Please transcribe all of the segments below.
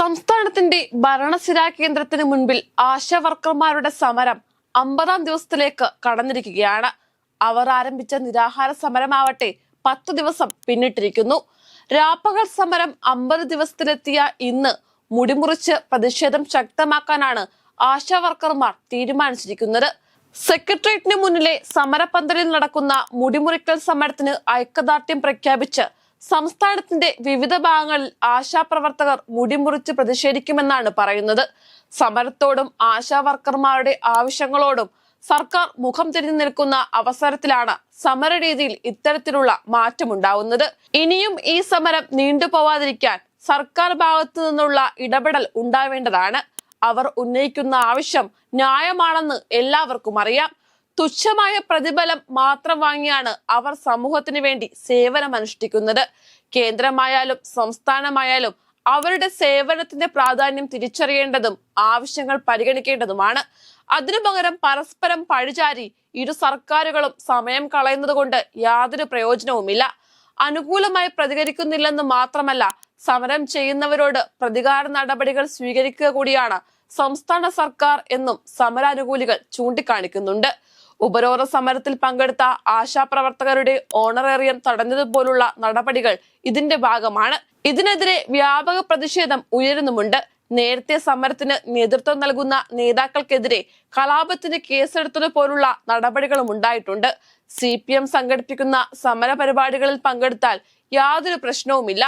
സംസ്ഥാനത്തിന്റെ ഭരണസിരാ കേന്ദ്രത്തിന് മുൻപിൽ ആശാവർക്കർമാരുടെ സമരം അമ്പതാം ദിവസത്തിലേക്ക് കടന്നിരിക്കുകയാണ്. അവർ ആരംഭിച്ച നിരാഹാര സമരമാവട്ടെ പത്തു ദിവസം പിന്നിട്ടിരിക്കുന്നു. രാപ്പകൽ സമരം അമ്പത് ദിവസത്തിലെത്തിയ ഇന്ന് മുടിമുറിച്ച് പ്രതിഷേധം ശക്തമാക്കാനാണ് ആശാവർക്കർമാർ തീരുമാനിച്ചിരിക്കുന്നത്. സെക്രട്ടേറിയറ്റിന് മുന്നിലെ സമരപന്തലിൽ നടക്കുന്ന മുടിമുറിക്കൽ സമരത്തിന് ഐക്യദാർഢ്യം പ്രഖ്യാപിച്ച് സംസ്ഥാനത്തിന്റെ വിവിധ ഭാഗങ്ങളിൽ ആശാപ്രവർത്തകർ മുടിമുറിച്ച് പ്രതിഷേധിക്കുമെന്നാണ് പറയുന്നത്. സമരത്തോടും ആശാവർക്കർമാരുടെ ആവശ്യങ്ങളോടും സർക്കാർ മുഖം തിരിഞ്ഞു നിൽക്കുന്ന അവസരത്തിലാണ് സമര രീതിയിൽ ഇത്തരത്തിലുള്ള മാറ്റമുണ്ടാവുന്നത്. ഇനിയും ഈ സമരം നീണ്ടുപോവാതിരിക്കാൻ സർക്കാർ ഭാഗത്തു നിന്നുള്ള ഇടപെടൽ ഉണ്ടാവേണ്ടതാണ്. അവർ ഉന്നയിക്കുന്ന ആവശ്യം ന്യായമാണെന്ന് എല്ലാവർക്കും അറിയാം. തുച്ഛമായ പ്രതിഫലം മാത്രം വാങ്ങിയാണ് അവർ സമൂഹത്തിന് വേണ്ടി സേവനമനുഷ്ഠിക്കുന്നത് കേന്ദ്രമായാലും സംസ്ഥാനമായാലും അവരുടെ സേവനത്തിന്റെ പ്രാധാന്യം തിരിച്ചറിയേണ്ടതും ആവശ്യങ്ങൾ പരിഗണിക്കേണ്ടതുമാണ്. അതിനു പകരം പരസ്പരം പഴിചാരി ഇരു സർക്കാരുകളും സമയം കളയുന്നത് കൊണ്ട് യാതൊരു പ്രയോജനവുമില്ല. അനുകൂലമായി പ്രതികരിക്കുന്നില്ലെന്ന് മാത്രമല്ല സമരം ചെയ്യുന്നവരോട് പ്രതികാര നടപടികൾ സ്വീകരിക്കുക കൂടിയാണ് സംസ്ഥാന സർക്കാർ എന്നും സമരാനുകൂലികൾ ചൂണ്ടിക്കാണിക്കുന്നുണ്ട്. ഉപരോധ സമരത്തിൽ പങ്കെടുത്ത ആശാപ്രവർത്തകരുടെ ഓണറേറിയം തടഞ്ഞതുപോലുള്ള നടപടികൾ ഇതിന്റെ ഭാഗമാണ്. ഇതിനെതിരെ വ്യാപക പ്രതിഷേധം ഉയരുന്നുമുണ്ട്. നേരത്തെ സമരത്തിന് നേതൃത്വം നൽകുന്ന നേതാക്കൾക്കെതിരെ കലാപത്തിന് കേസെടുത്തത് പോലുള്ള നടപടികളും ഉണ്ടായിട്ടുണ്ട്. സി പി എം സംഘടിപ്പിക്കുന്ന സമര പരിപാടികളിൽ പങ്കെടുത്താൽ യാതൊരു പ്രശ്നവുമില്ല.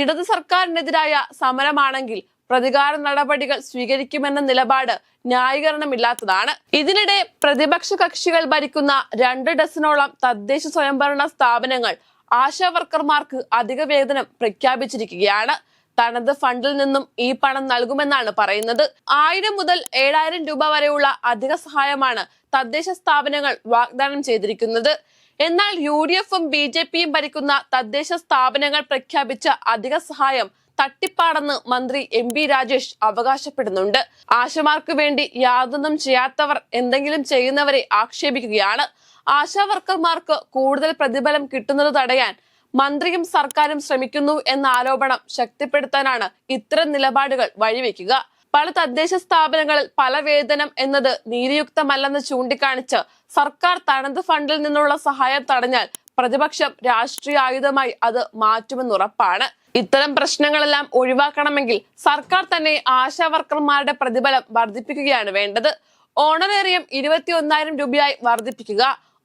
ഇടത് സർക്കാരിനെതിരായ സമരമാണെങ്കിൽ പ്രതികാര നടപടികൾ സ്വീകരിക്കുമെന്ന നിലപാട് ന്യായീകരണമില്ലാത്തതാണ്. ഇതിനിടെ പ്രതിപക്ഷ കക്ഷികൾ ഭരിക്കുന്ന രണ്ട് ഡസനോളം തദ്ദേശ സ്വയംഭരണ സ്ഥാപനങ്ങൾ ആശാ വർക്കർമാർക്ക് അധിക വേതനം പ്രഖ്യാപിച്ചിരിക്കുകയാണ്. തനത് ഫണ്ടിൽ നിന്നും ഈ പണം നൽകുമെന്നാണ് പറയുന്നത്. ആയിരം മുതൽ ഏഴായിരം രൂപ വരെയുള്ള അധിക സഹായമാണ് തദ്ദേശ സ്ഥാപനങ്ങൾ വാഗ്ദാനം ചെയ്തിരിക്കുന്നത്. എന്നാൽ യു ഡി എഫും ബി ജെ പിയും ഭരിക്കുന്ന തദ്ദേശ സ്ഥാപനങ്ങൾ പ്രഖ്യാപിച്ച അധിക സഹായം തട്ടിപ്പാടെന്ന് മന്ത്രി എം പി രാജേഷ് അവകാശപ്പെടുന്നുണ്ട്. ആശമാർക്ക് വേണ്ടി യാതൊന്നും ചെയ്യാത്തവർ എന്തെങ്കിലും ചെയ്യുന്നവരെ ആക്ഷേപിക്കുകയാണ്. ആശാവർക്കർമാർക്ക് കൂടുതൽ പ്രതിഫലം കിട്ടുന്നത് തടയാൻ മന്ത്രിയും സർക്കാരും ശ്രമിക്കുന്നു എന്ന ആരോപണം ശക്തിപ്പെടുത്താനാണ് ഇത്തരം നിലപാടുകൾ വഴിവെക്കുക. പല തദ്ദേശ സ്ഥാപനങ്ങളിൽ പല വേതനം എന്നത് നീതിയുക്തമല്ലെന്ന് ചൂണ്ടിക്കാണിച്ച് സർക്കാർ തനത് ഫണ്ടിൽ നിന്നുള്ള സഹായം തടഞ്ഞാൽ പ്രതിപക്ഷം രാഷ്ട്രീയ ആയുധമായി അത് മാറ്റുമെന്നുറപ്പാണ് ഇത്തരം പ്രശ്നങ്ങളെല്ലാം ഒഴിവാക്കണമെങ്കിൽ സർക്കാർ തന്നെ ആശാ വർക്കർമാരുടെ പ്രതിഫലം വർദ്ധിപ്പിക്കുകയാണ് വേണ്ടത്. ഓണറേറിയം ഇരുപത്തി ഒന്നായിരം രൂപയായി വർദ്ധിപ്പിക്കുക.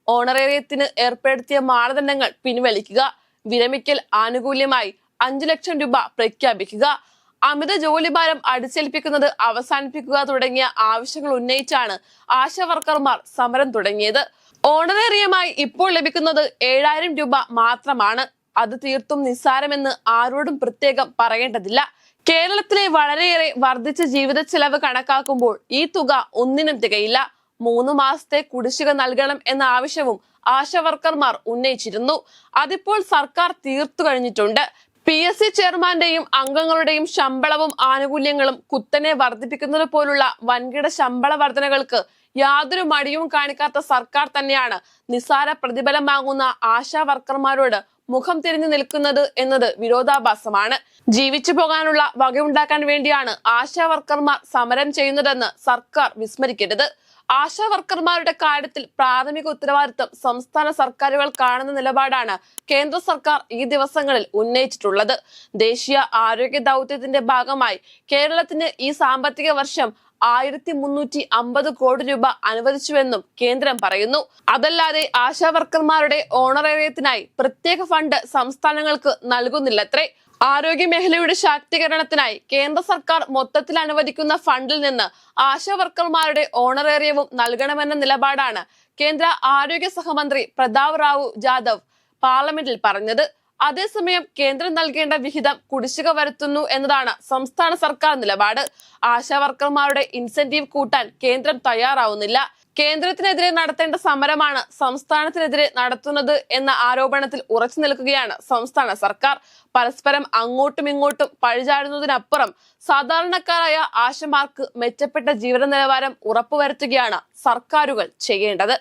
ഓണറേറിയത്തിന് ഏർപ്പെടുത്തിയ മാനദണ്ഡങ്ങൾ പിൻവലിക്കുക. വിരമിക്കൽ ആനുകൂല്യമായി അഞ്ചു ലക്ഷം രൂപ പ്രഖ്യാപിക്കുക. അമിത ജോലിഭാരം അടിച്ചേൽപ്പിക്കുന്നത് അവസാനിപ്പിക്കുക തുടങ്ങിയ ആവശ്യങ്ങൾ ഉന്നയിച്ചാണ് ആശാ വർക്കർമാർ സമരം തുടങ്ങിയത്. ഓണറേറിയമായി ഇപ്പോൾ ലഭിക്കുന്നത് ഏഴായിരം രൂപ മാത്രമാണ്. അത് തീർത്തും നിസ്സാരമെന്ന് ആരോടും പ്രത്യേകം പറയേണ്ടതില്ല. കേരളത്തിലെ വളരെയേറെ വർദ്ധിച്ച ജീവിത ചെലവ് കണക്കാക്കുമ്പോൾ ഈ തുക ഒന്നിനും തികയില്ല. മൂന്ന് മാസത്തെ കുടിശ്ശിക നൽകണം എന്ന ആവശ്യവും ആശാവർക്കർമാർ ഉന്നയിച്ചിരുന്നു. അതിപ്പോൾ സർക്കാർ തീർത്തു കഴിഞ്ഞിട്ടുണ്ട്. പി എസ് സി ചെയർമാന്റെയും അംഗങ്ങളുടെയും ശമ്പളവും ആനുകൂല്യങ്ങളും കുത്തനെ വർദ്ധിപ്പിക്കുന്നത് പോലുള്ള വൻകിട ശമ്പള വർധനകൾക്ക് യാതൊരു മടിയും കാണിക്കാത്ത സർക്കാർ തന്നെയാണ് നിസ്സാര പ്രതിഫലം വാങ്ങുന്ന ആശാ വർക്കർമാരോട് മുഖം തിരിഞ്ഞു നിൽക്കുന്നത് എന്നത് വിരോധാഭാസമാണ്. ജീവിച്ചു പോകാനുള്ള വകയുണ്ടാക്കാൻ വേണ്ടിയാണ് ആശാ വർക്കർമാർ സമരം ചെയ്യുന്നതെന്ന് സർക്കാർ വിസ്മരിക്കരുത്. ആശാ വർക്കർമാരുടെ കാര്യത്തിൽ പ്രാഥമിക ഉത്തരവാദിത്തം സംസ്ഥാന സർക്കാരുകൾ കാണുന്ന നിലപാടാണ് കേന്ദ്ര സർക്കാർ ഈ ദിവസങ്ങളിൽ ഉന്നയിച്ചിട്ടുള്ളത്. ദേശീയ ആരോഗ്യ ദൗത്യത്തിന്റെ ഭാഗമായി കേരളത്തിന് ഈ സാമ്പത്തിക വർഷം ആയിരത്തി മുന്നൂറ്റി അമ്പത് കോടി രൂപ അനുവദിച്ചുവെന്നും കേന്ദ്രം പറയുന്നു. അതല്ലാതെ ആശാവർക്കർമാരുടെ ഓണറേറിയത്തിനായി പ്രത്യേക ഫണ്ട് സംസ്ഥാനങ്ങൾക്ക് നൽകുന്നില്ലത്രേ. ആരോഗ്യ മേഖലയുടെ ശാക്തീകരണത്തിനായി കേന്ദ്ര സർക്കാർ മൊത്തത്തിൽ അനുവദിക്കുന്ന ഫണ്ടിൽ നിന്ന് ആശാവർക്കർമാരുടെ ഓണറേറിയവും നൽകണമെന്ന നിലപാടാണ് കേന്ദ്ര ആരോഗ്യ സഹമന്ത്രി പ്രതാപ് റാവു ജാദവ് പാർലമെന്റിൽ പറഞ്ഞത്. അതേസമയം കേന്ദ്രം നൽകേണ്ട വിഹിതം കുടിശ്ശിക വരുത്തുന്നു എന്നതാണ് സംസ്ഥാന സർക്കാർ നിലപാട്. ആശാവർക്കർമാരുടെ ഇൻസെന്റീവ് കൂട്ടാൻ കേന്ദ്രം തയ്യാറാവുന്നില്ല. കേന്ദ്രത്തിനെതിരെ നടത്തേണ്ട സമരമാണ് സംസ്ഥാനത്തിനെതിരെ നടത്തുന്നത് എന്ന ആരോപണത്തിൽ ഉറച്ചു നിൽക്കുകയാണ് സംസ്ഥാന സർക്കാർ. പരസ്പരം അങ്ങോട്ടും ഇങ്ങോട്ടും പഴിചാടുന്നതിനപ്പുറം സാധാരണക്കാരായ ആശമാർക്ക് മെച്ചപ്പെട്ട ജീവിത നിലവാരം ഉറപ്പുവരുത്തുകയാണ് സർക്കാരുകൾ ചെയ്യേണ്ടത്.